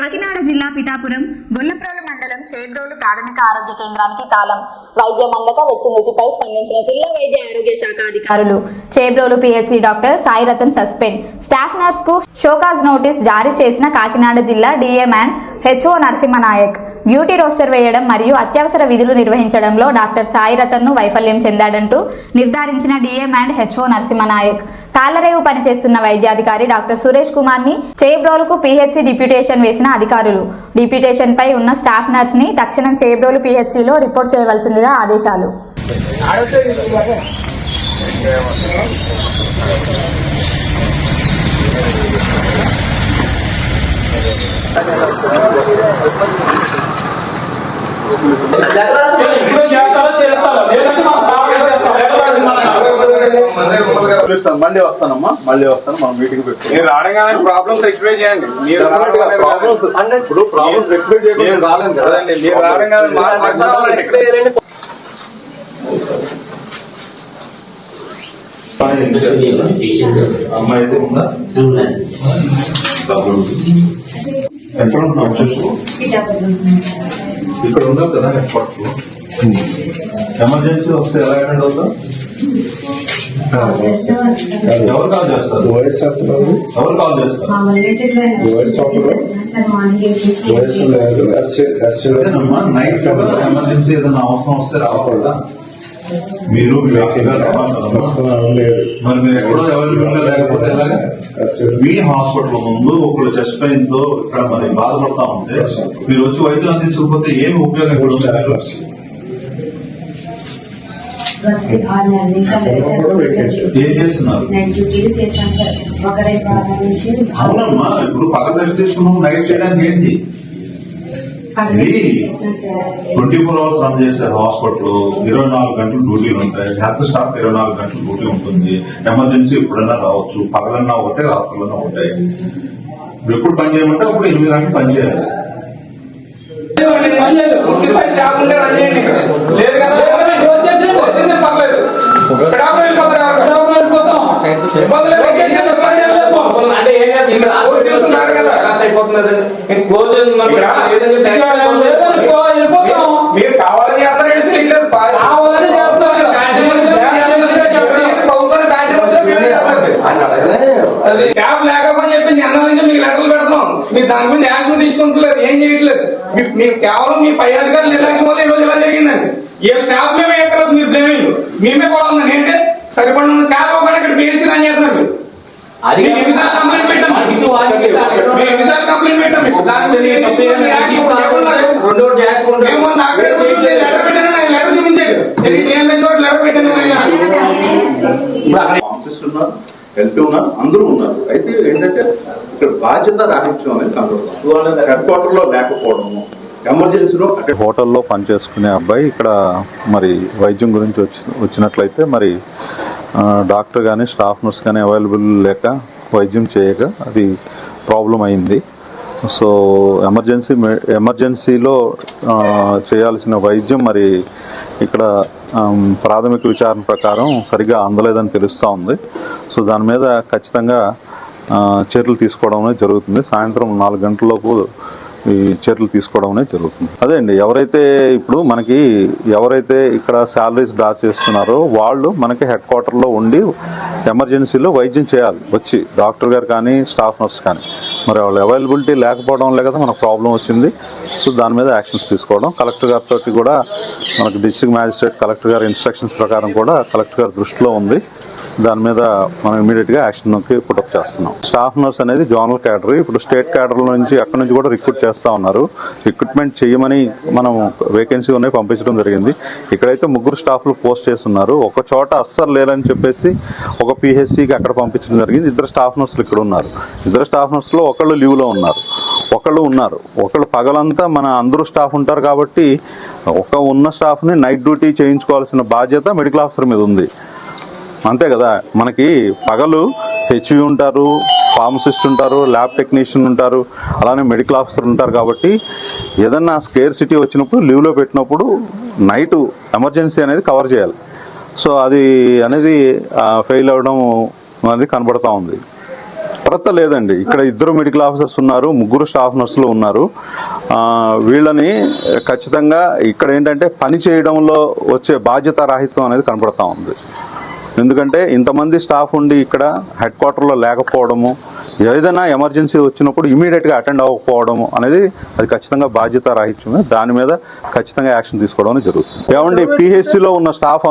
కాకినాడ జిల్లా పిఠాపురం గొల్లప్రోలు మండలం చేబ్రోలు ప్రాథమిక ఆరోగ్య కేంద్రానికి తాళం. వైద్యం అందక వ్యక్తి మృతిపై స్పందించిన జిల్లా వైద్య ఆరోగ్య శాఖ అధికారులు. Chebrolu PHC doctor Sai Ratan suspend. Staff నర్స్కు show cause notice జారీ చేసిన కాకినాడ జిల్లా DM and HO Narasimhanayak duty roster వేయడం మరియు అత్యవసర విధులు నిర్వహించడంలో డాక్టర్ సాయి రతన్ను వైఫల్యం చెందాడంటూ నిర్ధారించిన డిఎం అండ్ హెచ్ఓ నరసింహనాయక్ కాలరేవు పనిచేస్తున్న వైద్యాధికారి డాక్టర్ సురేష్ కుమార్ని చేబ్రోలుకు పిహెచ్సి డిప్యూటేషన్ వేసిన అధికారులు. డిప్యూటేషన్ పై ఉన్న స్టాఫ్ నర్స్ని తక్షణం చేబ్రోలు పిహెచ్సిలో రిపోర్ట్ చేయవలసిందిగా ఆదేశాలు ఇప్పుడు చేస్తారో చేస్తారో లేదంటే మనం సాగు పిలుస్తాను మళ్ళీ వస్తానమ్మా. మళ్ళీ వస్తాను. మనం మీటింగ్ పెట్టుకుంటాం మీరు రావడంగానే ప్రాబ్లమ్స్ ఎక్స్ప్లెయిన్ చేయండి. మీరు ప్రాబ్లమ్స్ అంటే ఇప్పుడు ప్రాబ్లమ్స్ రాలేం కదా. కదండి, మీరు. అమ్మాయి అయితే ఉందా ఎక్కడ ఉంటున్నావు చూసుకో ఇక్కడ ఉన్నావు కదా ఎమర్జెన్సీ వస్తే ఎలా అటెండ్ అవుతా ఎవరు కాల్ చేస్తారు? వాయిస్ వస్తున్నారు ఎవరు కాల్ చేస్తారు? వాయిస్ వస్తున్నారు వాయిస్ లేదు. అదేనమ్మా నైట్ ఎమర్జెన్సీ ఏదైనా అవసరం వస్తే రాకూడదా? మీరు. లేదు. మరి మీరు ఎక్కడో అవైలబుల్గా లేకపోతే ఎలాగా? మీ హాస్పిటల్ ముందు ఒకళ్ళు చెస్ట్ పెయిన్తో ఇక్కడ మరి బాధపడతా ఉంటే మీరు వచ్చి వైద్యం అందించకపోతే ఏమి ఉపయోగం? నైట్ డ్యూటీలు చేశాను సార్. ఒక నుంచి అవునమ్మా ఇప్పుడు పక్కన రెస్ట్ తీసుకున్నాం నైట్ చేయడానికి ఏంటి? పగలు. ట్వంటీ ఫోర్ అవర్స్ రన్ చేశారు హాస్పిటల్ ఇరవై నాలుగు గంటలు డ్యూటీలు ఉంటాయి. హెల్త్ స్టాఫ్ ఇరవై నాలుగు గంటలు డ్యూటీ ఉంటుంది. ఎమర్జెన్సీ ఎప్పుడైనా రావచ్చు. పగలన్నా ఒకటే రాత్రులన్నా ఒకటే. ఎప్పుడు పని చేయమంటే అప్పుడు ఎనిమిది గంటలు పని చేయాలి. లేదు కదా వచ్చేసి వచ్చేసి పర్లేదు పిఠాపురం వెళ్ళిపోతారు ఎవరు? పిఠాపురం వెళ్ళిపోతాం. ఇబ్బందులు ఏమీ లేదు. ఇబ్బంది ఏమీ లేదు. అంటే ఏం చేస్తారు? ఇక్కడ కోర్సు చూస్తున్నారు కదా ఇక్కడ మీరు కావాలని. కావాలని క్యాబ్ లేకపోని చెప్పేసి ఎన్నో నుంచి మీకు లెటర్లు పెడతాం మీరు దాని గురించి యాక్షన్ తీసుకుంటలేదు ఏం చేయట్లేదు. మీ- మీరు కేవలం మీ పై అధికారుల నిర్లక్ష్యం వల్ల ఈ రోజు ఇలా జరిగిందండి. ఏ స్టాఫ్ మేమే ఎక్కలేదు మీరు బ్లేమింగ్ మేమే కూడా ఉందండి ఏంటి? సరిపడిన స్టాఫ్ ఒకటి ఇక్కడ బీఎస్సీ రన్ చేస్తున్నారు. అది ఉన్నారు అందరూ ఉన్నారు. అయితే ఏంటంటే ఇక్కడ బాధ్యత రాహిత్యం అనేది కనబడుతుంది హెడ్ క్వార్టర్లో లేకపోవడము ఎమర్జెన్సీలో హోటల్లో పనిచేసుకునే అబ్బాయి ఇక్కడ మరి వైద్యం గురించి వచ్చి వచ్చినట్లయితే మరి డాక్టర్ కానీ స్టాఫ్ నర్స్ కానీ అవైలబుల్ లేక వైద్యం చేయక అది ప్రాబ్లం అయింది. సో ఎమర్జెన్సీ ఎమర్జెన్సీలో చేయాల్సిన వైద్యం మరి ఇక్కడ ప్రాథమిక విచారణ ప్రకారం సరిగా అందలేదని తెలుస్తూ ఉంది. సో దాని మీద ఖచ్చితంగా చర్యలు తీసుకోవడం అనేది జరుగుతుంది. సాయంత్రం నాలుగు గంటలలోపు ఈ చర్యలు తీసుకోవడం అనేది జరుగుతుంది. అదే అండి ఎవరైతే ఇప్పుడు మనకి ఎవరైతే ఇక్కడ శాలరీస్ డ్రా చేస్తున్నారో వాళ్ళు మనకి హెడ్ క్వార్టర్లో ఉండి ఎమర్జెన్సీలో వైద్యం చేయాలి వచ్చి డాక్టర్ గారు కానీ స్టాఫ్ నర్స్ కానీ. మరి వాళ్ళు అవైలబిలిటీ లేకపోవడం వల్లే కదా మనకు ప్రాబ్లం వచ్చింది. సో దాని మీద యాక్షన్స్ తీసుకోవడం. కలెక్టర్ గారితో కూడా మనకు డిస్ట్రిక్ట్ మ్యాజిస్ట్రేట్ కలెక్టర్ గారి ఇన్స్ట్రక్షన్స్ ప్రకారం కూడా కలెక్టర్ గారి దృష్టిలో ఉంది. దాని మీద మనం ఇమీడియట్గా యాక్షన్ పుటప్ చేస్తున్నాం. స్టాఫ్ నర్స్ అనేది జోనల్ క్యాడర్ ఇప్పుడు స్టేట్ క్యాడర్ నుంచి అక్కడ నుంచి కూడా రిక్రూట్ చేస్తా ఉన్నారు. రిక్రూట్మెంట్ చేయమని మనం వేకెన్సీ ఉన్నాయి పంపించడం జరిగింది. ఇక్కడైతే ముగ్గురు స్టాఫ్లు పోస్ట్ చేస్తున్నారు. ఒక చోట అస్సలు లేరని చెప్పేసి ఒక పిహెచ్సికి అక్కడ పంపించడం జరిగింది. ఇద్దరు స్టాఫ్ నర్సులు ఇక్కడ ఉన్నారు. ఇద్దరు స్టాఫ్ నర్సులు ఒకళ్ళు లీవ్లో ఉన్నారు. ఒకళ్ళు ఉన్నారు. ఒకళ్ళు పగలంతా మన అందరూ స్టాఫ్ ఉంటారు కాబట్టి ఒక ఉన్న స్టాఫ్ని నైట్ డ్యూటీ చేయించుకోవాల్సిన బాధ్యత మెడికల్ ఆఫీసర్ మీద ఉంది. అంతే కదా? మనకి పగలు హెచ్వి ఉంటారు ఫార్మసిస్ట్ ఉంటారు ల్యాబ్ టెక్నీషియన్ ఉంటారు అలానే మెడికల్ ఆఫీసర్ ఉంటారు కాబట్టి ఏదన్నా స్కేర్ సిటీ వచ్చినప్పుడు లీవ్లో పెట్టినప్పుడు నైట్ ఎమర్జెన్సీ అనేది కవర్ చేయాలి. సో అది అనేది ఫెయిల్ అవ్వడం అనేది కనబడతా ఉంది. కొరత లేదండి. ఇక్కడ ఇద్దరు మెడికల్ ఆఫీసర్స్ ఉన్నారు ముగ్గురు స్టాఫ్ నర్సులు ఉన్నారు. వీళ్ళని ఖచ్చితంగా ఇక్కడ ఏంటంటే పని చేయడంలో వచ్చే బాధ్యత రాహిత్యం అనేది కనపడతా ఉంది. ఎందుకంటే ఇంతమంది స్టాఫ్ ఉండి ఇక్కడ హెడ్ క్వార్టర్లో లేకపోవడము ఏదైనా ఎమర్జెన్సీ వచ్చినప్పుడు ఇమీడియట్గా అటెండ్ అవ్వకపోవడము అనేది అది ఖచ్చితంగా బాధ్యత రాహిత్యమే దాని మీద ఖచ్చితంగా యాక్షన్ తీసుకోవడం జరుగుతుంది. ఏమండి పిహెచ్సిలో ఉన్న స్టాఫ్